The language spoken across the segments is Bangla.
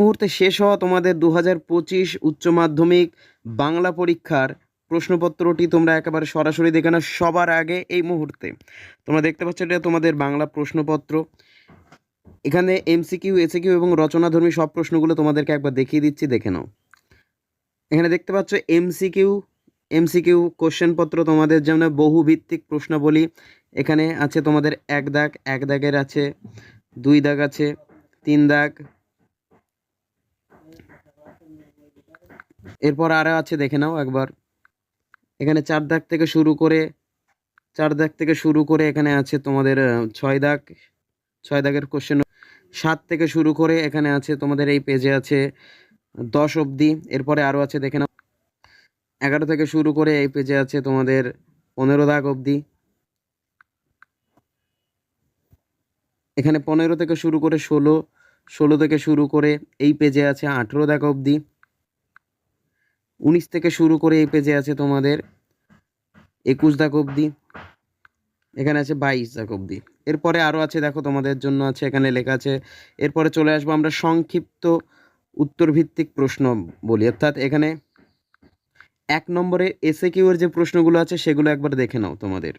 মুহূর্তে শেষ হওয়া তোমাদের দু হাজার পঁচিশ উচ্চ মাধ্যমিক বাংলা পরীক্ষার প্রশ্নপত্রটি তোমরা একেবারে সরাসরি দেখে নাও সবার আগে এই মুহূর্তে। তোমরা দেখতে পাচ্ছ এটা তোমাদের বাংলা প্রশ্নপত্র। এখানে এমসিকিউ, এসিকিউ এবং রচনাধর্মী সব প্রশ্নগুলো তোমাদেরকে একবার দেখিয়ে দিচ্ছি, দেখে নাও। এখানে দেখতে পাচ্ছ এমসিকিউ এমসিকিউ কোশ্চেনপত্র তোমাদের জন্য বহুভিত্তিক প্রশ্নাবলী। এখানে আছে তোমাদের এক দাগ, এক দাগের আছে, দুই দাগ আছে, তিন দাগ এরপর আরও আছে, দেখে নাও একবার। এখানে চার দাগ থেকে শুরু করে, চার দাগ থেকে শুরু করে এখানে আছে তোমাদের ছয় দাগ। ছয় দাগের কোশ্চেন সাত থেকে শুরু করে এখানে আছে তোমাদের এই পেজে আছে দশ অবধি। এরপরে আরও আছে, দেখে নাও। এগারো থেকে শুরু করে এই পেজে আছে তোমাদের পনেরো দাগ অবধি। এখানে পনেরো থেকে শুরু করে ষোলো ষোলো থেকে শুরু করে এই পেজে আছে আঠেরো দাগ অবধি। উনিশ থেকে শুরু করে এই পেজে আছে তোমাদের একুশ দাগ অবধি। এখানে আছে বাইশ দাগ অবধি। এরপরে আরও আছে দেখো তোমাদের জন্য আছে, এখানে লেখা আছে, এরপরে চলে আসব আমরা সংক্ষিপ্ত উত্তরভিত্তিক প্রশ্ন বলি। অর্থাৎ এখানে এক নম্বরে এসে কিউর যে প্রশ্নগুলো আছে সেগুলো একবার দেখে নাও তোমাদের।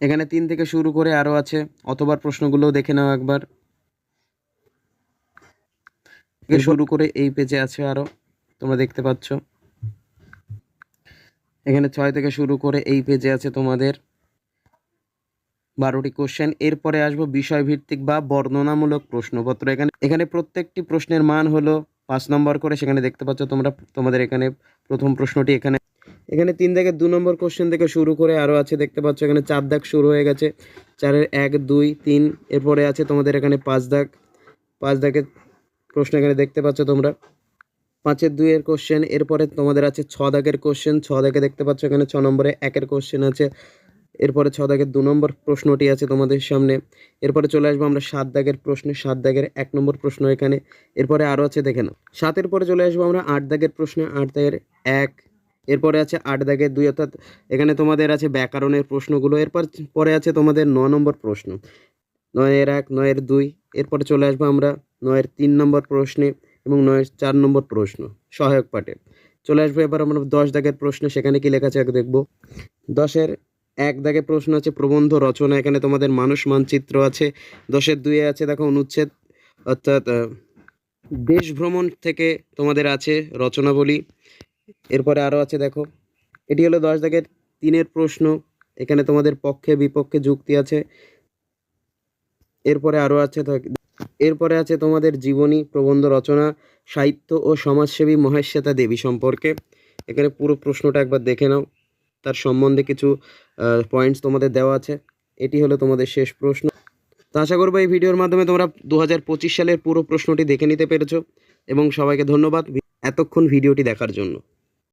এখানে তিন থেকে শুরু করে আরও আছে, অতবার প্রশ্নগুলোও দেখে নাও একবার। থেকে শুরু করে এই পেজে আছে আরও তোমরা দেখতে পাচ্ছ। এখানে ছয় থেকে শুরু করে এই পেজে আছে তোমাদের বারোটি কোশ্চেন এরপরে আসব বিষয়ভিত্তিক বা বর্ণনামূলক প্রশ্নপত্র। এখানে এখানে প্রত্যেকটি প্রশ্নের মান হলো পাঁচ নম্বর করে সেখানে দেখতে পাচ্ছ তোমরা তোমাদের এখানে প্রথম প্রশ্নটি এখানে এখানে তিন থেকে দু নম্বর কোশ্চেন থেকে শুরু করে আরও আছে দেখতে পাচ্ছ এখানে চার দাগ শুরু হয়ে গেছে। চারের এক দুই তিন এরপরে আছে তোমাদের এখানে পাঁচ দাগ। পাঁচ দাগের প্রশ্ন এখানে দেখতে পাচ্ছ তোমরা। পাঁচের দুইয়ের কোশ্চেন এরপরে তোমাদের আছে ছ দাগের কোশ্চেন ছ দাগে দেখতে পাচ্ছ এখানে ছ নম্বরে একের কোশ্চেন আছে। এরপরে ছ দাগের দু নম্বর প্রশ্নটি আছে তোমাদের সামনে। এরপরে চলে আসব আমরা সাত দাগের প্রশ্নে। সাত দাগের এক নম্বর প্রশ্ন এখানে। এরপরে আরও আছে দেখে নাও সাতের পরে চলে আসব আমরা আট দাগের প্রশ্নে। আট দাগের এক, এরপরে আছে আট দাগের দুই, অর্থাৎ এখানে তোমাদের আছে ব্যাকরণের প্রশ্নগুলো। এরপর পরে আছে তোমাদের ন নম্বর প্রশ্ন। নয়ের এক, নয়ের দুই এরপরে চলে আসব আমরা নয়ের তিন নম্বর প্রশ্নে এবং নয়ের চার নম্বর প্রশ্ন, সহায়ক পাঠে। চলে আসব এবার আমরা দশ দাগের প্রশ্ন, সেখানে কি লেখা আছে দেখব। দশের এক দাগে প্রশ্ন আছে, প্রবন্ধ রচনা, এখানে তোমাদের মানুষ মানচিত্র আছে। দশের দুয়ে আছে, দেখো অনুচ্ছেদ, অর্থাৎ দেশ ভ্রমণ থেকে তোমাদের আছে রচনাবলী। এরপরে আরও আছে, দেখো, এটি হলো দশ দাগের তিনের প্রশ্ন, এখানে তোমাদের পক্ষে বিপক্ষে যুক্তি আছে। এরপরে আরও আছে এরপরে আছে তোমাদের জীবনী, প্রবন্ধ রচনা, সাহিত্য ও সমাজসেবী মহেশ্বেতা দেবী সম্পর্কে। এখানে পুরো প্রশ্নটা একবার দেখে নাও। তার সম্বন্ধে কিছু পয়েন্টস তোমাদের দেওয়া আছে। এটি হলো তোমাদের শেষ প্রশ্ন। তো আশা করব এই ভিডিওর মাধ্যমে তোমরা দু হাজার পঁচিশ সালের পুরো প্রশ্নটি দেখে নিতে পেরেছ। এবং সবাইকে ধন্যবাদ এতক্ষণ ভিডিওটি দেখার জন্য।